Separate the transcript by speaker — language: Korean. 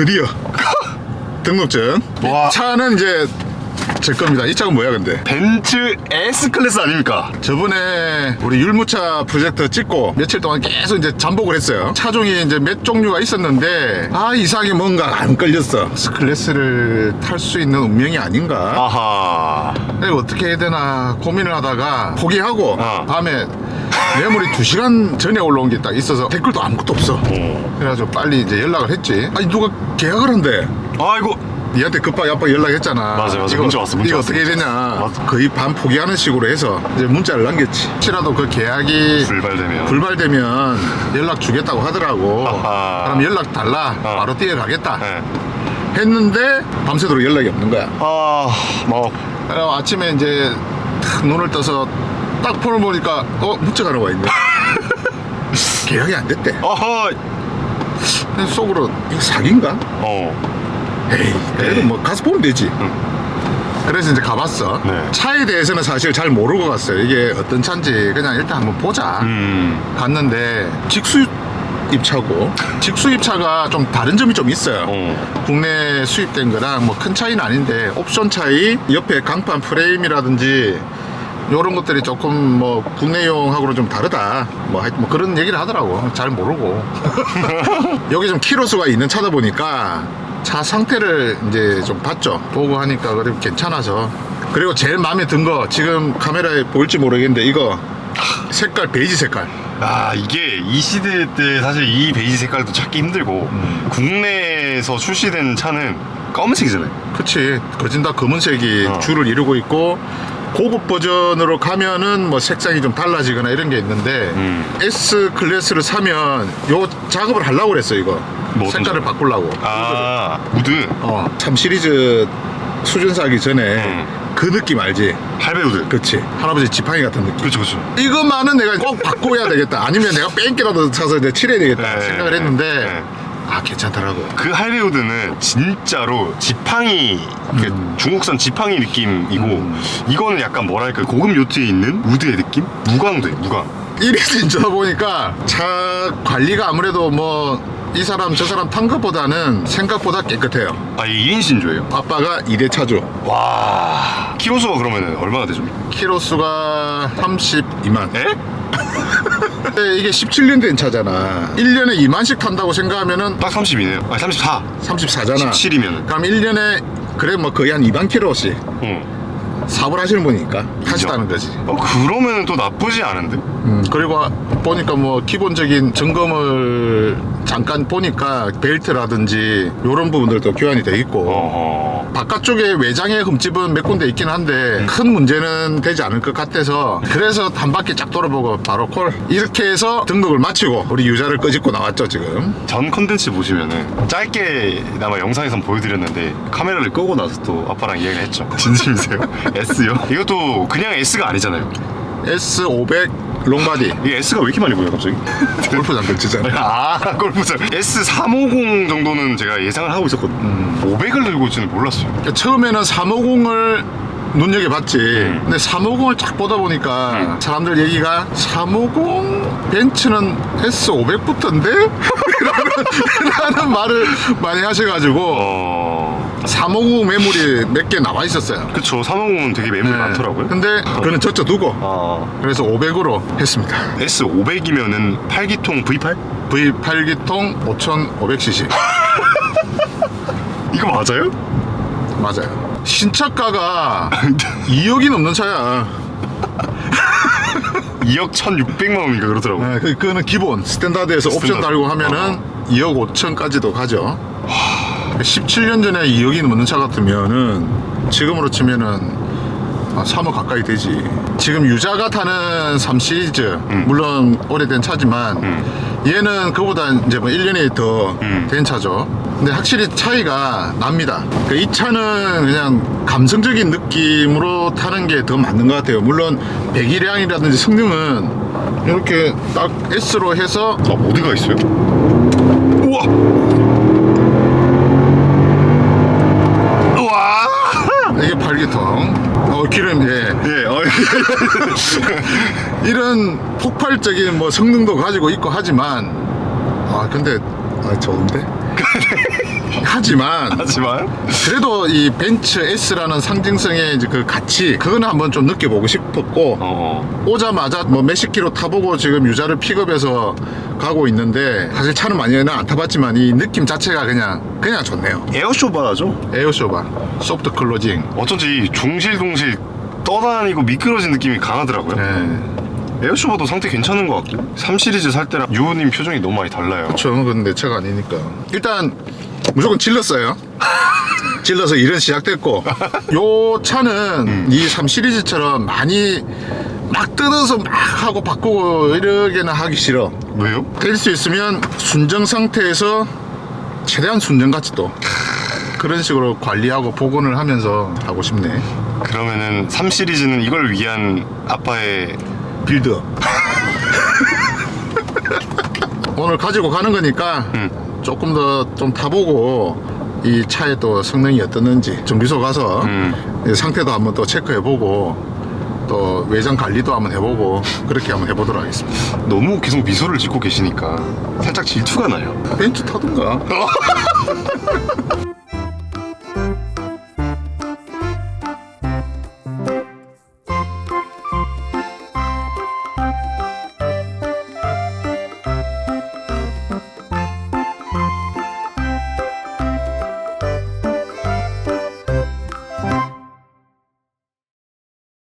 Speaker 1: 드디어 등록증.
Speaker 2: 와.
Speaker 1: 차는 이제 제 겁니다. 이 차가 뭐야 근데?
Speaker 2: 벤츠 S 클래스 아닙니까?
Speaker 1: 저번에 우리 율무차 프로젝트 찍고 며칠 동안 계속 이제 잠복을 했어요. 차종이 이제 몇 종류가 있었는데 아 이상하게 뭔가 안 끌렸어. 스클래스를 탈 수 있는 운명이 아닌가?
Speaker 2: 아하.
Speaker 1: 이거 어떻게 해야 되나 고민을 하다가 포기하고
Speaker 2: 어.
Speaker 1: 다음에 매물이 2시간 전에 올라온 게 딱 있어서 댓글도 아무것도 없어.
Speaker 2: 어.
Speaker 1: 그래가지고 빨리 이제 연락을 했지. 아니 누가 계약을 한대.
Speaker 2: 아이고.
Speaker 1: 니한테 급하게 아빠 연락했잖아.
Speaker 2: 맞아, 맞아. 문자 왔어, 문자
Speaker 1: 이거
Speaker 2: 왔어,
Speaker 1: 어떻게 되냐.
Speaker 2: 맞아.
Speaker 1: 거의 반 포기하는 식으로 해서 이제 문자를 남겼지. 혹시라도 그 계약이
Speaker 2: 불발되면.
Speaker 1: 불발되면 연락 주겠다고 하더라고.
Speaker 2: 아하.
Speaker 1: 그럼 연락 달라.
Speaker 2: 어.
Speaker 1: 바로 뛰어가겠다.
Speaker 2: 네.
Speaker 1: 했는데 밤새도록 연락이 없는 거야.
Speaker 2: 아, 뭐.
Speaker 1: 그래서 아침에 이제 탁 눈을 떠서 딱 폰을 보니까 어 문자가 하나 와 있네. 계약이 안 됐대.
Speaker 2: 어허.
Speaker 1: 그래서 속으로 이거 사기인가?
Speaker 2: 어.
Speaker 1: 에이 그래도 뭐 가서 보면 되지. 그래서 이제 가봤어.
Speaker 2: 네.
Speaker 1: 차에 대해서는 사실 잘 모르고 갔어요. 이게 어떤 차인지 그냥 일단 한번 보자.
Speaker 2: 음.
Speaker 1: 갔는데 직수 입차고 직수 입차가 좀 다른 점이 좀 있어요.
Speaker 2: 어.
Speaker 1: 국내 수입된 거랑 뭐 큰 차이는 아닌데 옵션 차이, 옆에 강판 프레임이라든지 이런 것들이 조금 뭐 국내용하고는 좀 다르다. 뭐 하여튼 뭐 그런 얘기를 하더라고. 잘 모르고. 여기 좀 키로수가 있는 차다 보니까 차 상태를 이제 좀 봤죠. 보고 하니까 그래도 괜찮아서. 그리고 제일 마음에 든 거 지금 카메라에 보일지 모르겠는데 이거 색깔 베이지 색깔.
Speaker 2: 아 이게 이 시대 때 사실 이 베이지 색깔도 찾기 힘들고
Speaker 1: 음.
Speaker 2: 국내에서 출시된 차는 검은색이잖아요.
Speaker 1: 그치 거진 다 검은색이
Speaker 2: 어.
Speaker 1: 줄을 이루고 있고 고급 버전으로 가면은 뭐 색상이 좀 달라지거나 이런 게 있는데
Speaker 2: 음.
Speaker 1: S 클래스를 사면 요 작업을 하려고 그랬어 이거
Speaker 2: 뭐 어떤
Speaker 1: 색깔을
Speaker 2: 작업?
Speaker 1: 바꾸려고
Speaker 2: 아 무드
Speaker 1: 어, 참 시리즈 수준 사기 전에
Speaker 2: 음.
Speaker 1: 그 느낌 알지?
Speaker 2: 할배 우드.
Speaker 1: 그치 할아버지 지팡이 같은 느낌
Speaker 2: 그렇죠 그렇죠.
Speaker 1: 이것만은 내가 꼭 바꿔야 되겠다 아니면 내가 뺑기라도 사서 이제 칠해야 되겠다
Speaker 2: 네,
Speaker 1: 생각을
Speaker 2: 네,
Speaker 1: 했는데
Speaker 2: 네.
Speaker 1: 아 괜찮더라고
Speaker 2: 그 할배우드는 진짜로 지팡이 그
Speaker 1: 음.
Speaker 2: 중국산 지팡이 느낌이고
Speaker 1: 음.
Speaker 2: 이거는 약간 뭐랄까 고급 요트에 있는 우드의 느낌? 무광도예 무광.
Speaker 1: 이리서 인저다 보니까 차 관리가 아무래도 뭐 이 사람 저 사람 탄 것보다는 생각보다 깨끗해요.
Speaker 2: 아 이게 1인 신조예요?
Speaker 1: 아빠가 2대 차주.
Speaker 2: 와 키로수가 그러면 얼마나 되죠?
Speaker 1: 키로수가 32만.
Speaker 2: 에?
Speaker 1: 근데 이게 17년 된 차잖아. 1년에 2만씩 탄다고 생각하면은
Speaker 2: 딱 30이네요. 아 34.
Speaker 1: 34잖아.
Speaker 2: 17이면.
Speaker 1: 그럼 1년에 그래 뭐 거의 한 2만 킬로씩
Speaker 2: 어.
Speaker 1: 사업을 하시는 분이니까 하시다는 거지.
Speaker 2: 어, 그러면 또 나쁘지 않은데?
Speaker 1: 음, 그리고 보니까 뭐 기본적인 점검을 잠깐 보니까 벨트라든지 이런 부분들도 교환이 돼 있고
Speaker 2: 어허.
Speaker 1: 바깥쪽에 외장의 흠집은 몇 군데 있긴 한데 큰 문제는 되지 않을 것 같아서 그래서 한 바퀴 쫙 돌아보고 바로 콜 이렇게 해서 등록을 마치고 우리 유자를 끄집고 나왔죠 지금
Speaker 2: 전 컨텐츠 보시면은 짧게나마 영상에선 보여드렸는데 카메라를 끄고 나서 또 아빠랑 이야기를 했죠. 진심이세요? S요? 이것도 그냥 S가 아니잖아요.
Speaker 1: S500 롱바디
Speaker 2: 이게 S가 왜 이렇게 많이 보여요 갑자기?
Speaker 1: 골프장 걸치잖아
Speaker 2: 아 골프장 S350 정도는 제가 예상을 하고 있었거든요. 500을 들고 있지는 몰랐어요.
Speaker 1: 그러니까 처음에는 350을 눈여겨봤지 근데 350을 쫙 보다 보니까
Speaker 2: 음.
Speaker 1: 사람들 얘기가 350 벤츠는 S500부터인데? 라는, 라는 말을 많이 하셔가지고
Speaker 2: 어.
Speaker 1: 350 매물이 몇개 나와 있었어요
Speaker 2: 그쵸 350은 되게 매물이 많더라고요.
Speaker 1: 근데 그거는 저쪽 두고
Speaker 2: 아.
Speaker 1: 그래서 500으로 했습니다
Speaker 2: S500이면은 8기통 V8?
Speaker 1: V8기통 5500cc
Speaker 2: 이거 맞아요?
Speaker 1: 맞아요 신차가가 2억이 넘는 차야
Speaker 2: 2억 1,600만 원인가 그러더라고요.
Speaker 1: 네, 그, 그거는 기본 스탠다드에서 옵션
Speaker 2: 스탠다드.
Speaker 1: 달고 하면은 2억 5천까지도 가죠 17년 전에 2억이 넘는 차 같으면은 지금으로 치면은 아, 3억 가까이 되지 지금 유자가 타는 3 시리즈
Speaker 2: 음.
Speaker 1: 물론 오래된 차지만 얘는 그보다 이제 뭐 1년이 더된
Speaker 2: 음.
Speaker 1: 차죠 근데 확실히 차이가 납니다 그이 차는 그냥 감성적인 느낌으로 타는 게 더 맞는 것 같아요 물론 배기량이라든지 성능은 이렇게 딱 S로 해서
Speaker 2: 아 모드가 있어요? 우와!
Speaker 1: 이게 8기통 어 기름 예
Speaker 2: 예, 어,
Speaker 1: 이런 폭발적인 뭐 성능도 가지고 있고 하지만 아 근데 아 좋은데? 한 하지만
Speaker 2: 하지만?
Speaker 1: 그래도 이 벤츠 S라는 상징성의 이제 그 가치 그거는 한번 좀 느껴보고 싶었고
Speaker 2: 어,
Speaker 1: 오자마자 뭐 몇십 킬로 타보고 지금 유자를 픽업해서 가고 있는데 사실 차는 많이는 안 타봤지만 이 느낌 자체가 그냥 그냥 좋네요.
Speaker 2: 에어쇼바죠?
Speaker 1: 에어쇼바 소프트 클로징.
Speaker 2: 어쩐지 종실종실 떠다니고 미끄러진 느낌이 강하더라고요.
Speaker 1: 네.
Speaker 2: 에어쇼바도 상태 괜찮은 것 같고 3 시리즈 살 때랑 유호님 표정이 너무 많이 달라요.
Speaker 1: 그쵸 그건 내 차가 아니니까 일단 무조건 질렀어요 질러서 일은 시작됐고 요 차는 이 3 시리즈처럼 많이 막 뜯어서 막 하고 바꾸고 이러게는 하기 싫어
Speaker 2: 왜요?
Speaker 1: 될 수 있으면 순정 상태에서 최대한 순정같이 또 그런 식으로 관리하고 복원을 하면서 하고 싶네
Speaker 2: 그러면은 3 시리즈는 이걸 위한 아빠의
Speaker 1: 빌드업 오늘 가지고 가는 거니까
Speaker 2: 음.
Speaker 1: 조금 더 좀 타보고 이 차의 또 성능이 어떻는지 정비소 가서
Speaker 2: 음.
Speaker 1: 이 상태도 한번 또 체크해보고 또 외장 관리도 한번 해보고 그렇게 한번 해보도록 하겠습니다
Speaker 2: 너무 계속 미소를 짓고 계시니까 살짝 질투가 나요.
Speaker 1: 벤츠 타든가